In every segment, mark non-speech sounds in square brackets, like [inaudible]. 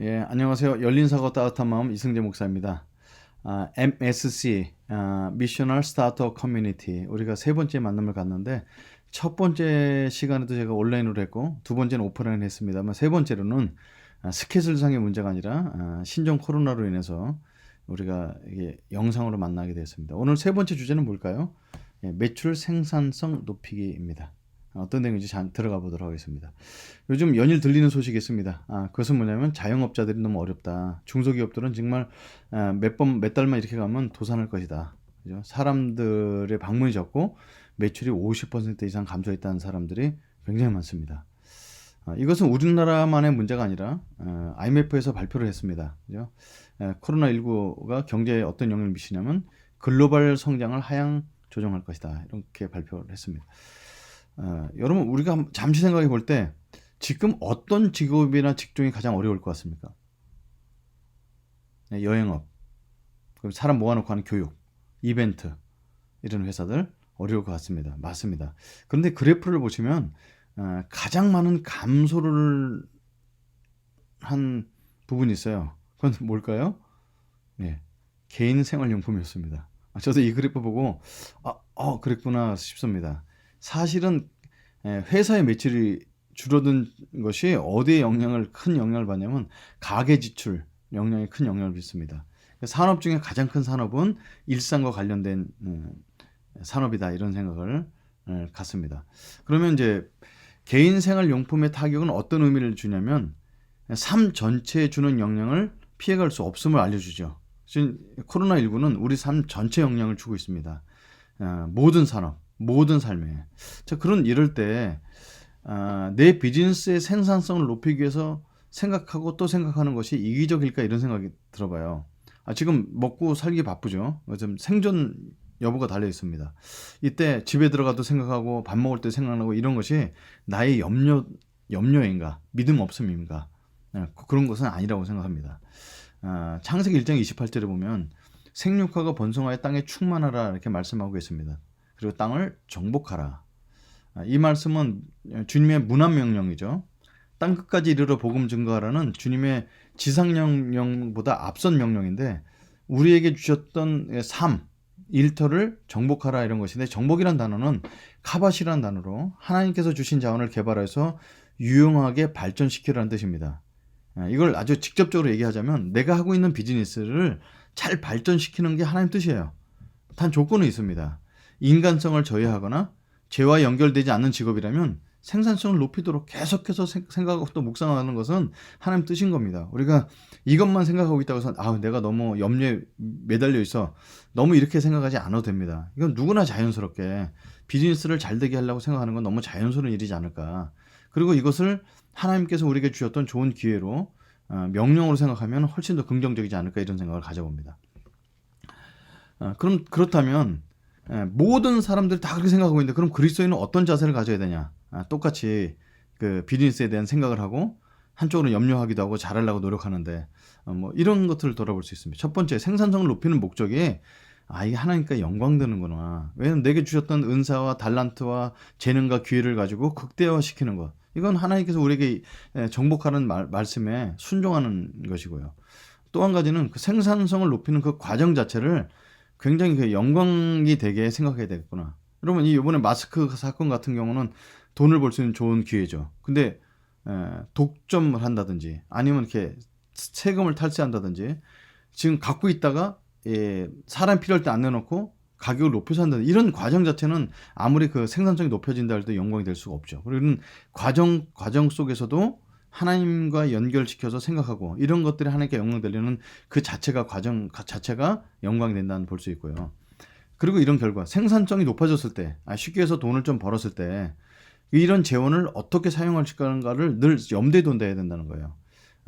예, 안녕하세요. 열린 사고 따뜻한 마음 이승재 목사입니다. 아, MSC, 아, 미셔널 스타터 커뮤니티. 우리가 세 번째 만남을 갔는데 첫 번째 시간에도 제가 온라인으로 했고 두 번째는 오프라인 했습니다만 세 번째로는 아, 스케줄상의 문제가 아니라 아, 신종 코로나로 인해서 우리가 이게 영상으로 만나게 됐습니다. 오늘 세 번째 주제는 뭘까요? 예, 매출 생산성 높이기입니다. 어떤 내용인지 잠 들어가 보도록 하겠습니다. 요즘 연일 들리는 소식이 있습니다. 아, 그것은 뭐냐면 자영업자들이 너무 어렵다. 중소기업들은 정말 아, 몇 번, 몇 달만 이렇게 가면 도산할 것이다. 그죠? 사람들의 방문이 적고 매출이 50% 이상 감소했다는 사람들이 굉장히 많습니다. 아, 이것은 우리나라만의 문제가 아니라 아, IMF에서 발표를 했습니다. 그죠? 아, 코로나19가 경제에 어떤 영향을 미치냐면 글로벌 성장을 하향 조정할 것이다. 이렇게 발표를 했습니다. 어, 여러분 우리가 한- 잠시 생각해 볼 때 지금 어떤 직업이나 직종이 가장 어려울 것 같습니까? 네, 여행업, 그럼 사람 모아놓고 하는 교육, 이벤트 이런 회사들 어려울 것 같습니다. 맞습니다. 그런데 그래프를 보시면 어, 가장 많은 감소를 한 부분이 있어요. 그건 [laughs] 뭘까요? 네, 개인 생활용품이었습니다. 아, 저도 이 그래프 보고 아, 어, 그랬구나 싶습니다. 사실은 에, 회사의 매출이 줄어든 것이 어디에 영향을 큰 영향을 받냐면 가계 지출 영향에 큰 영향을 받습니다. 산업 중에 가장 큰 산업은 일상과 관련된 음, 산업이다 이런 생각을 에, 갖습니다. 그러면 이제 개인 생활 용품의 타격은 어떤 의미를 주냐면 삶 전체에 주는 영향을 피해갈 수 없음을 알려주죠. 지금 코로나 19는 우리 삶 전체 영향을 주고 있습니다. 어, 모든 산업, 모든 삶에. 자, 그런 이럴 때, 아, 내 비즈니스의 생산성을 높이기 위해서 생각하고 또 생각하는 것이 이기적일까 이런 생각이 들어봐요. 아, 지금 먹고 살기 바쁘죠. 좀 생존 여부가 달려 있습니다. 이때 집에 들어가도 생각하고 밥 먹을 때 생각나고 이런 것이 나의 염려, 염려인가, 믿음 없음인가, 예, 그런 것은 아니라고 생각합니다. 아, 창세기 1장 28절에 보면 생육하고 번성하여 땅에 충만하라 이렇게 말씀하고 있습니다. 그리고 땅을 정복하라. 아, 이 말씀은 주님의 문안 명령이죠. 땅 끝까지 이르러 복음 증거하라는 주님의 지상 명령보다 앞선 명령인데 우리에게 주셨던 삶, 일터를 정복하라 이런 것인데 정복이란 단어는 카바시라는 단어로 하나님께서 주신 자원을 개발해서 유용하게 발전시키라는 뜻입니다. 아, 이걸 아주 직접적으로 얘기하자면 내가 하고 있는 비즈니스를 잘 발전시키는 게 하나님 뜻이에요. 단 조건은 있습니다. 인간성을 저해하거나 죄와 연결되지 않는 직업이라면 생산성을 높이도록 계속해서 생- 생각하고 또 묵상하는 것은 하나님 뜻인 겁니다. 우리가 이것만 생각하고 있다고 해서 아 내가 너무 염려에 매달려 있어 너무 이렇게 생각하지 않아도 됩니다. 이건 누구나 자연스럽게 비즈니스를 잘 되게 하려고 생각하는 건 너무 자연스러운 일이지 않을까. 그리고 이것을 하나님께서 우리에게 주셨던 좋은 기회로 어, 명령으로 생각하면 훨씬 더 긍정적이지 않을까 이런 생각을 가져봅니다. 어, 그럼 그렇다면 예, 모든 사람들이 다 그렇게 생각하고 있는데 그럼 그리스도인은 어떤 자세를 가져야 되냐? 아, 똑같이 그 비즈니스에 대한 생각을 하고 한쪽으로 염려하기도 하고 잘하려고 노력하는데 어, 뭐 이런 것들을 돌아볼 수 있습니다. 첫 번째 생산성을 높이는 목적이 아 이게 하나님께 영광 되는구나. 왜냐면 내게 주셨던 은사와 달란트와 재능과 기회를 가지고 극대화시키는 것. 이건 하나님께서 우리에게 예, 정복하는 말, 말씀에 순종하는 것이고요. 또 한 가지는 그 생산성을 높이는 그 과정 자체를 굉장히 그 영광이 되게 생각해야 되겠구나. 여러분 이 이번에 마스크 사건 같은 경우는 돈을 벌 수 있는 좋은 기회죠. 근데 에, 독점을 한다든지 아니면 이렇게 세금을 탈세한다든지 지금 갖고 있다가 예, 사람 필요할 때 안 내놓고 가격을 높여서 한다 이런 과정 자체는 아무리 그 생산성이 높여진다 해도 영광이 될 수가 없죠. 그리고 이런 과정 과정 속에서도 하나님과 연결시켜서 생각하고 이런 것들이 하나님께 영광 되려는 그 자체가 과정 가- 자체가 영광이 된다는 볼 수 있고요. 그리고 이런 결과 생산성이 높아졌을 때 아, 쉽게 해서 돈을 좀 벌었을 때 이런 재원을 어떻게 사용할 건가를 늘 염두에 둔다야 된다는 거예요.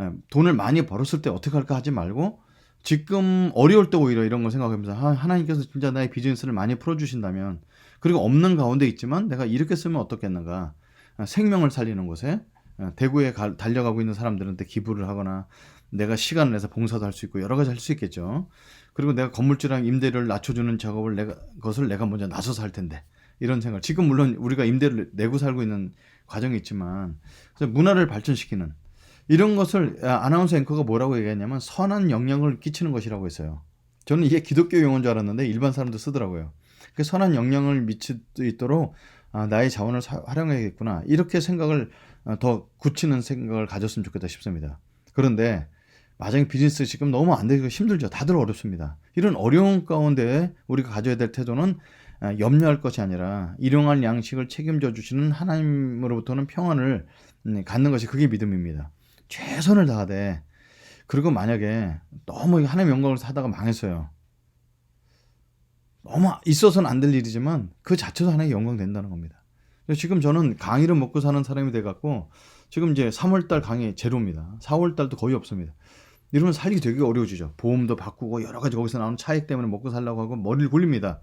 예, 돈을 많이 벌었을 때 어떻게 할까 하지 말고 지금 어려울 때 오히려 이런 걸 생각하면서 아, 하나님께서 진짜 나의 비즈니스를 많이 풀어주신다면 그리고 없는 가운데 있지만 내가 이렇게 쓰면 어떻겠는가 아, 생명을 살리는 곳에 아, 대구에 가- 달려가고 있는 사람들한테 기부를 하거나 내가 시간을 내서 봉사도 할 수 있고 여러 가지 할 수 있겠죠. 그리고 내가 건물주랑 임대료를 낮춰주는 작업을 내가 것을 내가 먼저 나서서 할 텐데 이런 생각. 지금 물론 우리가 임대를 내고 살고 있는 과정이 있지만 그래서 문화를 발전시키는 이런 것을 아, 아나운서 앵커가 뭐라고 얘기했냐면 선한 영향을 끼치는 것이라고 했어요. 저는 이게 기독교 용어인 줄 알았는데 일반 사람도 쓰더라고요. 그 선한 영향을 미칠 수 있도록 아, 나의 자원을 사- 활용해야겠구나. 이렇게 생각을 어, 더 굳히는 생각을 가졌으면 좋겠다 싶습니다. 그런데 마장 비즈니스 지금 너무 안 되고 힘들죠. 다들 어렵습니다. 이런 어려운 가운데 우리가 가져야 될 태도는 아, 염려할 것이 아니라 일용할 양식을 책임져 주시는 하나님으로부터는 평안을 음, 갖는 것이 그게 믿음입니다. 최선을 다하되 그리고 만약에 너무 하나님 영광을 하다가 망했어요. 너무 있어서는 안 될 일이지만 그 자체도 하나의 영광 된다는 겁니다. 지금 저는 강의를 먹고 사는 사람이 돼 갖고 지금 이제 3월달 강의 제로입니다. 4월달도 거의 없습니다. 이러면 살기 되게 어려워지죠. 보험도 바꾸고 여러 가지 거기서 나오는 차익 때문에 먹고 살려고 하고 머리를 굴립니다.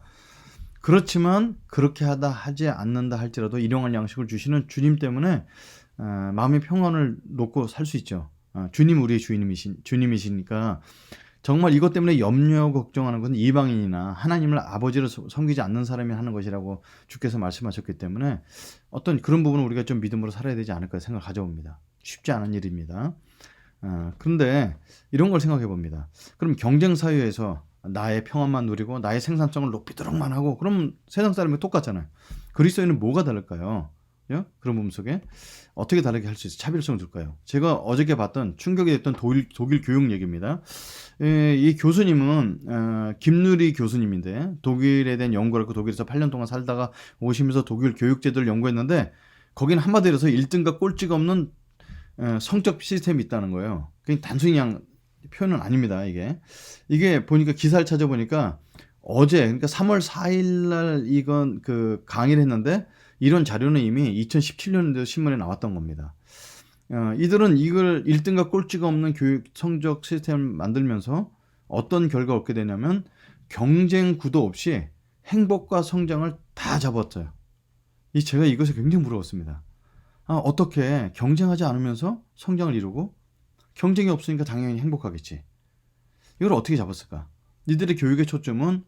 그렇지만 그렇게 하다 하지 않는다 할지라도 일용할 양식을 주시는 주님 때문에 어, 마음의 평안을 놓고 살 수 있죠. 어, 주님 우리의 주님이신 주님이시니까 정말 이것 때문에 염려 걱정하는 것은 이방인이나 하나님을 아버지로 서- 섬기지 않는 사람이 하는 것이라고 주께서 말씀하셨기 때문에 어떤 그런 부분은 우리가 좀 믿음으로 살아야 되지 않을까 생각을 가져옵니다. 쉽지 않은 일입니다. 어, 그런데 이런 걸 생각해 봅니다. 그럼 경쟁 사회에서 나의 평안만 누리고 나의 생산성을 높이도록만 하고 그럼 세상 사람이 똑같잖아요. 그리스도인은 뭐가 다를까요? 예? 그런 부분 속에 어떻게 다르게 할 수 있어 차별성을 둘까요? 제가 어저께 봤던 충격이 됐던 독일, 독일 교육 얘기입니다. 에, 이 교수님은 어, 김누리 교수님인데 독일에 대한 연구를 하고 독일에서 8년 동안 살다가 오시면서 독일 교육 제도를 연구했는데 거기는 한마디로 해서 1등과 꼴찌가 없는 어, 성적 시스템이 있다는 거예요. 그냥 단순히 그냥 표현은 아닙니다. 이게 이게 보니까 기사를 찾아보니까 어제 그러니까 3월 4일 날 이건 그 강의를 했는데 이런 자료는 이미 2017년도 신문에 나왔던 겁니다. 어, 이들은 이걸 1등과 꼴찌가 없는 교육 성적 시스템을 만들면서 어떤 결과가 얻게 되냐면 경쟁 구도 없이 행복과 성장을 다 잡았어요. 이 제가 이것에 굉장히 부러웠습니다. 아, 어떻게 경쟁하지 않으면서 성장을 이루고 경쟁이 없으니까 당연히 행복하겠지. 이걸 어떻게 잡았을까? 이들의 교육의 초점은 어,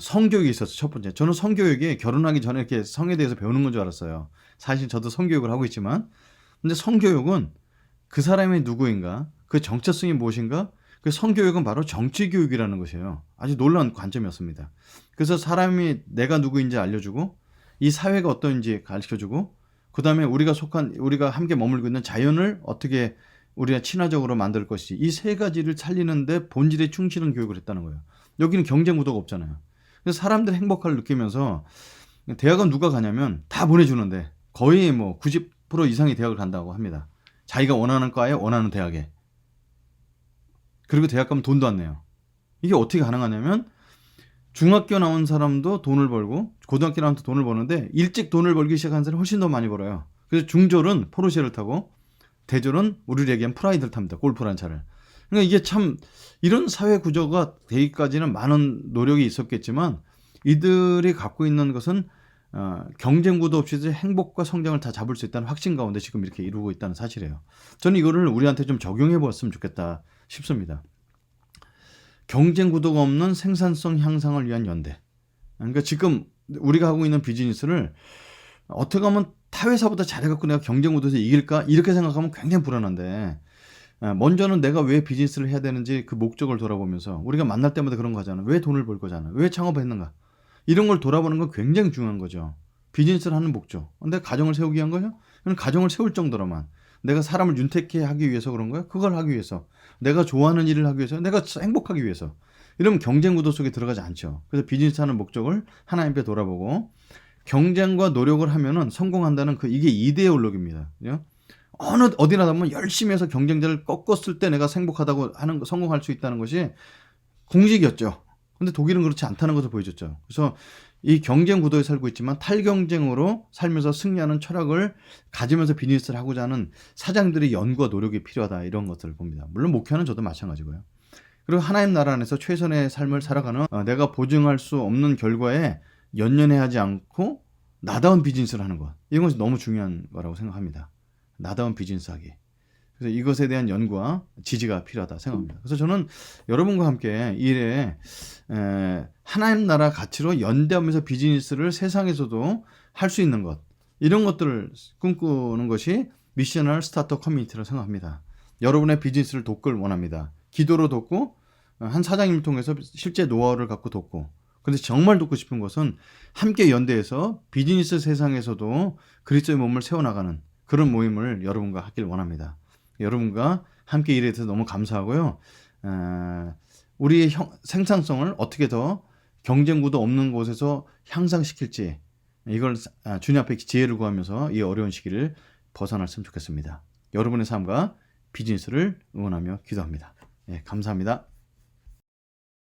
성교육이 있었어 첫 번째. 저는 성교육이 결혼하기 전에 이렇게 성에 대해서 배우는 건 줄 알았어요. 사실 저도 성교육을 하고 있지만, 근데 성교육은 그 사람이 누구인가, 그 정체성이 무엇인가, 그 성교육은 바로 정치 교육이라는 것이에요. 아주 놀라운 관점이었습니다. 그래서 사람이 내가 누구인지 알려주고, 이 사회가 어떤지 가르쳐주고, 그 다음에 우리가 속한 우리가 함께 머물고 있는 자연을 어떻게 우리가 친화적으로 만들 것이 이 세 가지를 살리는데 본질에 충실한 교육을 했다는 거예요. 여기는 경쟁 구도가 없잖아요. 그래서 사람들이 행복함을 느끼면서 대학은 누가 가냐면 다 보내주는데 거의 뭐 90% 이상이 대학을 간다고 합니다. 자기가 원하는 과에 원하는 대학에. 그리고 대학 가면 돈도 안 내요. 이게 어떻게 가능하냐면 중학교 나온 사람도 돈을 벌고 고등학교 나온 사람도 돈을 버는데 일찍 돈을 벌기 시작한 사람이 훨씬 더 많이 벌어요. 그래서 중졸은 포르쉐를 타고 대졸은 우리를 얘기한 프라이드를 탑니다. 골프라는 차를. 그러니까 이게 참 이런 사회 구조가 되기까지는 많은 노력이 있었겠지만 이들이 갖고 있는 것은 어, 경쟁 구도 없이 행복과 성장을 다 잡을 수 있다는 확신 가운데 지금 이렇게 이루고 있다는 사실이에요. 저는 이거를 우리한테 좀 적용해 보았으면 좋겠다 싶습니다. 경쟁 구도가 없는 생산성 향상을 위한 연대. 그러니까 지금 우리가 하고 있는 비즈니스를 어떻게 하면 타 회사보다 잘해갖고 내가 경쟁 구도에서 이길까 이렇게 생각하면 굉장히 불안한데 아, 먼저는 내가 왜 비즈니스를 해야 되는지 그 목적을 돌아보면서 우리가 만날 때마다 그런 거잖아. 왜 돈을 벌 거잖아. 왜 창업했는가. 이런 걸 돌아보는 건 굉장히 중요한 거죠. 비즈니스를 하는 목적. 근데 가정을 세우기 위한 거죠? 그럼 가정을 세울 정도로만. 내가 사람을 윤택해 하기 위해서 그런 거야? 그걸 하기 위해서. 내가 좋아하는 일을 하기 위해서. 내가 행복하기 위해서. 이러면 경쟁 구도 속에 들어가지 않죠. 그래서 비즈니스 하는 목적을 하나님 앞에 돌아보고 경쟁과 노력을 하면은 성공한다는 그 이게 이데올로기입니다. 그죠? 어느 어디나 가면 열심히 해서 경쟁자를 꺾었을 때 내가 행복하다고 하는 거, 성공할 수 있다는 것이 공식이었죠. 근데 독일은 그렇지 않다는 것을 보여줬죠. 그래서 이 경쟁 구도에 살고 있지만 탈경쟁으로 살면서 승리하는 철학을 가지면서 비즈니스를 하고자 하는 사장들의 연구와 노력이 필요하다 이런 것들을 봅니다. 물론 목표는 저도 마찬가지고요. 그리고 하나님 나라 안에서 최선의 삶을 살아가는 어, 내가 보증할 수 없는 결과에 연연해 하지 않고 나다운 비즈니스를 하는 것 이런 것이 너무 중요한 거라고 생각합니다. 나다운 비즈니스 하기. 그래서 이것에 대한 연구와 지지가 필요하다 생각합니다. 그래서 저는 여러분과 함께 이 일에 에, 하나님 나라 가치로 연대하면서 비즈니스를 세상에서도 할 수 있는 것 이런 것들을 꿈꾸는 것이 미셔널 스타터 커뮤니티라고 생각합니다. 여러분의 비즈니스를 돕길 원합니다. 기도로 돕고 어, 한 사장님을 통해서 실제 노하우를 갖고 돕고 근데 정말 돕고 싶은 것은 함께 연대해서 비즈니스 세상에서도 그리스도의 몸을 세워나가는 그런 모임을 여러분과 하길 원합니다. 여러분과 함께 일해 서 너무 감사하고요. 어, 우리의 형- 생산성을 어떻게 더 경쟁 구도 없는 곳에서 향상시킬지 이걸 아, 주님 앞에 지혜를 구하면서 이 어려운 시기를 벗어났으면 좋겠습니다. 여러분의 삶과 비즈니스를 응원하며 기도합니다. 예, 감사합니다.